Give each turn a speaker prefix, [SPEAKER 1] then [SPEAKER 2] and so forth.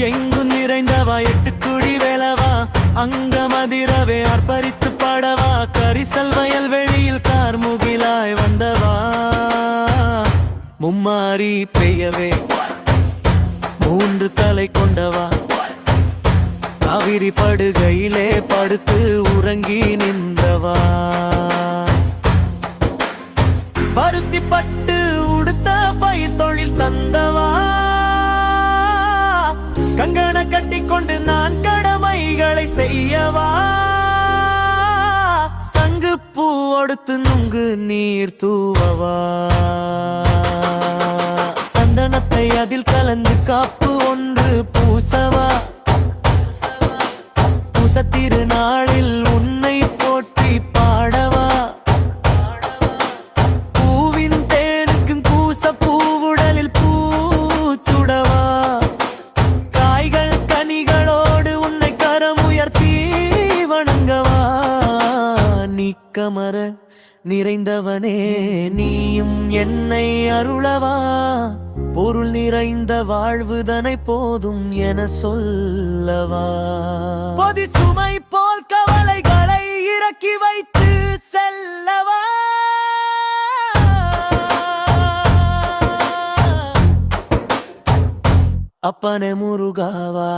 [SPEAKER 1] எங்கு நிறைந்தவா? எட்டு குடி வேலவா? அங்க மதிரவே அர்ப்பரித்து பாடவா? கரிசல் வயல் வெளியில் கார் முகிலாய் வந்தவா? மும்மாரி பெய்யவே. மூன்று தலை கொண்டவா? காவிரி படுகையிலே படுத்து உறங்கி நின்றவா? பருத்தி பட்டு உடுத்த பயிர் தொழில் தந்தவா? கொண்டு நான் கடமைகளை செய்யவா? சங்கு பூ ஒடுத்து நுங்கு நீர் தூவவா? சந்தனத்தை அதில் கலந்து காப்பு ஒன்று பூசவா? பூசத்திரு நாளில் நீக்கமர நிறைந்தவனே நீயும் என்னை அருளவா? பொருள் நிறைந்த வாழ்வுதனை போதும் என சொல்லவா? பொதி சுமை போல் கவலைகளை இறக்கி வைத்து செல்லவா? அப்பனே முருகாவா?